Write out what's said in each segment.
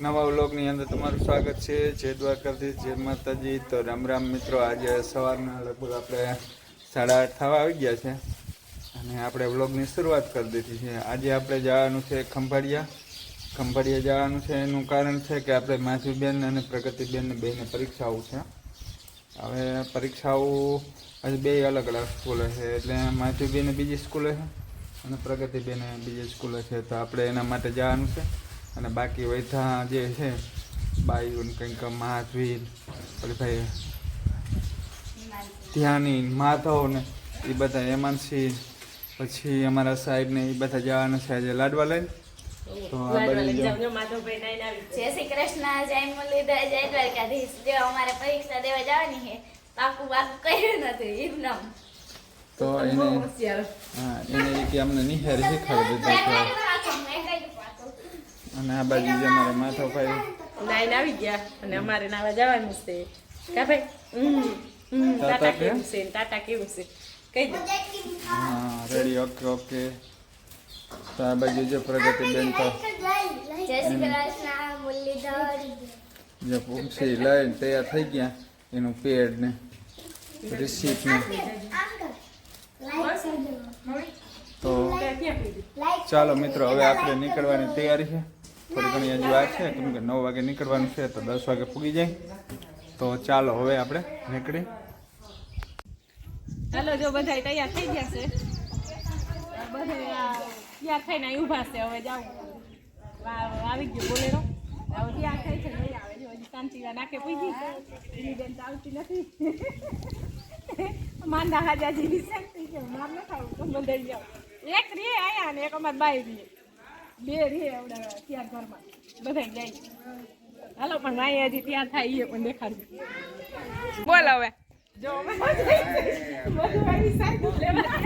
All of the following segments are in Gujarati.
નવા વ્લોગની અંદર તમારું સ્વાગત છે. જય દ્વારકાથી જય માતાજી. તો રામ રામ મિત્રો, આજે સવારના લગભગ આપણે સાડા આઠ થવા આવી ગયા છે અને આપણે વ્લોગની શરૂઆત કરી દીધી છે. આજે આપણે જવાનું છે ખંભાળિયા. ખંભાળિયા જવાનું છે એનું કારણ છે કે આપણે માધવીબેન અને પ્રગતિબેનને બેને પરીક્ષાઓ છે. હવે પરીક્ષાઓ આજે બે અલગ અલગ સ્કૂલે છે. એટલે માધવીબેને બીજી સ્કૂલે છે અને પ્રગતિબેને બીજી સ્કૂલે છે. તો આપણે એના માટે જવાનું છે. અને બાકી વૈથા જે છે બાયું કંઈક મહાવીર પછી ભાઈ ધ્યાની માધવ ને એ બધા હેમાંશી પછી અમારા સાહેબ ને એ બધા જવાના છે આજે લાડવા લઈને તો જય શ્રી કૃષ્ણ જય મુરલીધર જય દ્વારકાધીશ જો અમારે પરીક્ષા દેવા જવાની છે પાકું પાકું કર્યું નથી એમનેમ. તો એને હા એને કે અમને નિહાર શીખવાડી દીધું અને આ બાજુ જે અમારા માધવભાઈ લાઈન આવી ગયા અને અમારે નાવા જવાનું છે. કા ભાઈ? હમ, હમ, ટાટા કેવું છે? ટાટા કેવું છે? કહી દે. હા રેડી ઓકે ઓકે તો આ બાજુ જે પ્રગતિબેન તો જય શ્રી કૃષ્ણ મુરલીધર જે પૂછી લઈને તૈયાર થઈ ગયા એનું પેડ ને રિસીપ્ટ ને. તો ચાલો મિત્રો હવે આપણે નીકળવાની તૈયારી છે. થોડી ઘણી હજુ આ છે. કેમ કે નવ વાગે નીકળવાનું છે તો દસ વાગે પૂગી જાય. તો ચાલો હવે આપણે નીકળી. ચાલો જો બધા તૈયાર થઈ ગયા છે. બધે તૈયાર થઈને અહીં ઊભા છે. હવે જાવ આવી ગયો બોલેરો. હવે તૈયાર થઈ છે નહીં આવે. પૂછી બેન માંદા હાજાજી શાંતિ જાવ એક રે આયા ને, એક અમાર બાઈ રે બે રે તૈયાર ઘરમાં. બધા જાય. હાલો પણ માય હજી તૈયાર થાય એ પણ દેખાડજો. બોલ હવે. જો માથો ભાઈ બે. સાઈડ લેવા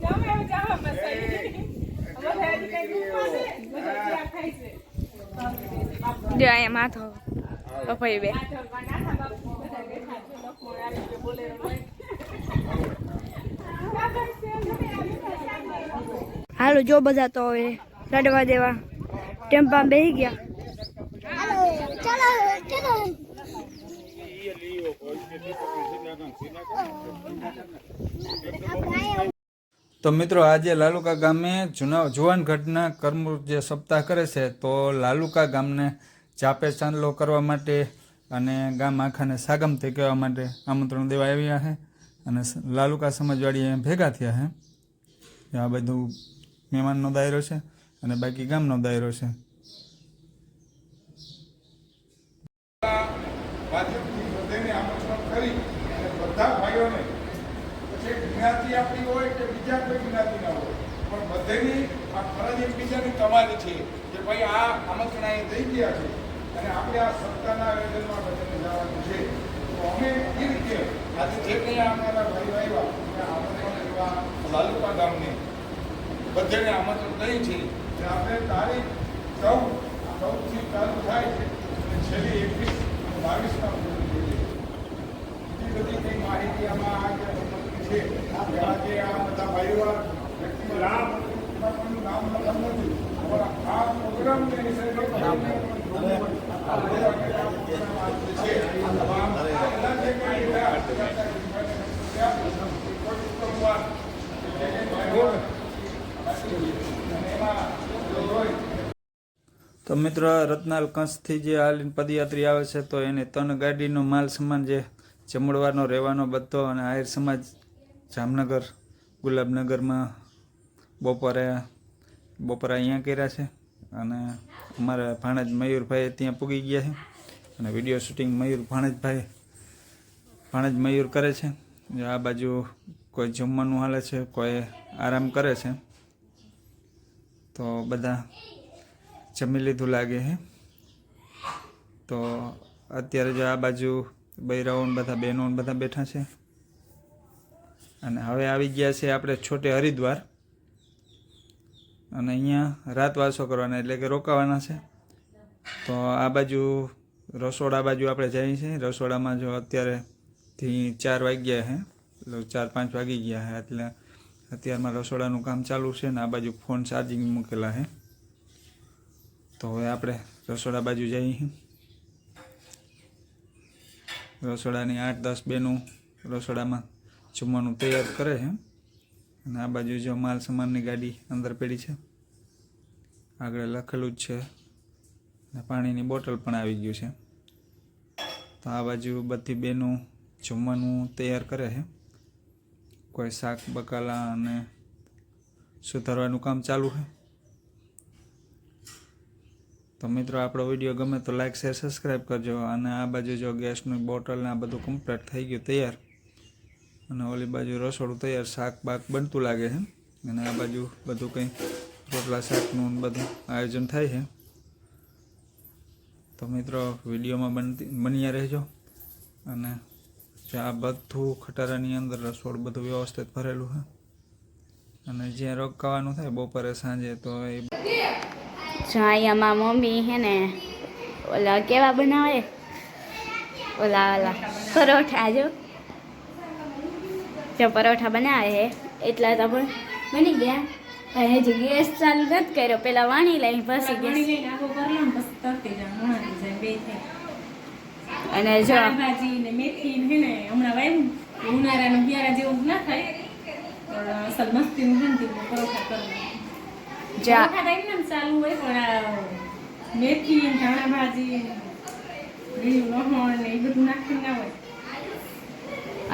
ગમે એવું જાવ અમે સાઈડ અમે હજી કઈ ગ્રુપમાં છે બધું તૈયાર થાય છે જો અહીંયા માથો પપ્પાઈ બે હાલો, જો બધા તો હવે રડવા દેવા. ટેમ્પા બેસી ગયા. તો મિત્રો, આજે લાલુકા ગામે જૂના જુવાનગઢના કર્મ જે સપ્તાહ કરે છે, તો લાલુકા ગામને ચાપે ચાંદલો કરવા માટે અને ગામ આખાને સાગમથી કહેવા માટે આમંત્રણ દેવા આવ્યા છે. અને લાલુકા સમાજવાળી અહીંયા ભેગા થયા છે. આ બધું મહેમાનનો દાયરો છે અને બાકી ગામનો દાયરો છે. બધા ભાઈઓને પછી જ્ઞાતિ આપણી હોય કે બીજા કોઈ જ્ઞાતિના હોય, પણ બધાની આ ફરજ એકબીજાની તમારી છે કે ભાઈ આ આમંત્રણ દઈ ગયા છે અને આપણે આ સત્તાના આયોજનમાં છે. અમે એ રીતે આજે જે કંઈ અમારા ભાઈઓ લાલુપા ગામને બધાને આમંત્રણ દઈ છે. કે આપણે તારીખ ચૌદ ચૌદથી ચાલુ થાય છે અને છેલ્લી એકવીસ અને બાવીસમાં પૂરું થઈ જાય બીજી બધી કંઈ માહિતી આમાં આ છે કે આ બધા ભાઈઓ આ લાભ નામ નથી આ પ્રોગ્રામને જોવું જે છે આમાં પહેલા જે કંઈ રહ્યા, કોઈ ઉત્તમવાર કે જે કંઈ ભાઈઓ અને એમાં જો હોય તો મિત્રો રત્નાલ કંસથી જે હાલીન પદયાત્રી આવે છે, તો એને ત્રણ ગાડીનો માલ સામાન જે જમણવારનો રહેવાનો બધો અને આહિર સમાજ જામનગર, ગુલાબનગરમાં બપોરે બપોરે અહીંયા કર્યા છે અને અમારા ભાણેજ મયુરભાઈ ત્યાં પૂગી ગયા છે અને વીડિયો શૂટિંગ મયુર ભાણેજભાઈ, ભાણેજ મયુર કરે છે. આ બાજુ કોઈ જમવાનું હાલે છે, કોઈ આરામ કરે છે. તો બધા જમી લીધું લાગે હે. તો અત્યારે જો આ બાજુ બૈરાઓને બધા બહેનોને બધા બેઠા છે. અને હવે આવી ગયા છે આપણે છોટે હરિદ્વાર. અને અહીંયા રાતવાસો કરવાના એટલે કે રોકાવાના છે. તો આ બાજુ રસોડા બાજુ આપણે જઈએ છીએ. રસોડામાં જો અત્યારેથી ચાર વાગ્યા છે એટલે ચાર પાંચ વાગી ગયા છે એટલે અત્યારમાં રસોડાનું કામ ચાલુ છે ને આ બાજુ ફોન ચાર્જિંગ મૂકેલા છે તો હવે આપણે રસોડા બાજુ જઈએ રસોડાની આઠ દસ બેનું રસોડામાં જમવાનું તૈયાર કરે છે. અને આ બાજુ જો માલ સામાનની ગાડી અંદર પડી છે. આગળ લખેલું જ છે. અને પાણીની બોટલ પણ આવી ગયું છે. તો આ બાજુ બધી બેનું જમવાનું તૈયાર કરે છે. કોઈ શાક, બકાલા અને સુધારવાનું કામ ચાલુ છે. તો મિત્રો, આપણો વીડિયો ગમે તો લાઈક શેર સબસ્ક્રાઈબ કરજો અને આ બાજુ જો ગેસની બોટલ ને આ બધું કમ્પ્લીટ થઈ ગયું તૈયાર અને ઓલી બાજુ રસોડું તૈયાર શાક બાક બનતું લાગે છે અને આ બાજુ બધું કંઈ રોટલા શાકનું બધું આયોજન થાય છે. તો મિત્રો, વિડીયોમાં બનતી, બન્યા રહેજો અને આ બધું ખટારાની અંદર રસોડું બધું વ્યવસ્થિત ભરેલું છે અને જ્યાં રોકાવાનું થાય બપોરે, સાંજે તો એ જો અહીંયા મારા મમ્મી હે ને ઓલા કેવા બનાવે? ઓલા ઓલા પરોઠા જો. જો પરોઠા બનાવે હે. એટલા તો પણ બની ગયા. હજી ગેસ ચાલુ નથી કર્યો. પેલા વાણી લઈને પછી ગેસ. અને જો. શાકભાજી ને મેથી હે ને હમણાં વાવ્યું ઉનાળાનું બિયારા જેવું ના થાય. પણ અસલ મસ્તીનું શાંતિનું પરોઠા કરવાનું મેથી ધાણા ભાજી ને ને બધું નાખીને ના હોય.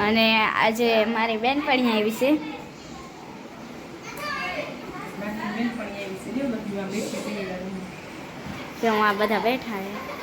અને આજે મારી બેનપણી આવી છે. તો આ બધા બેઠા છે.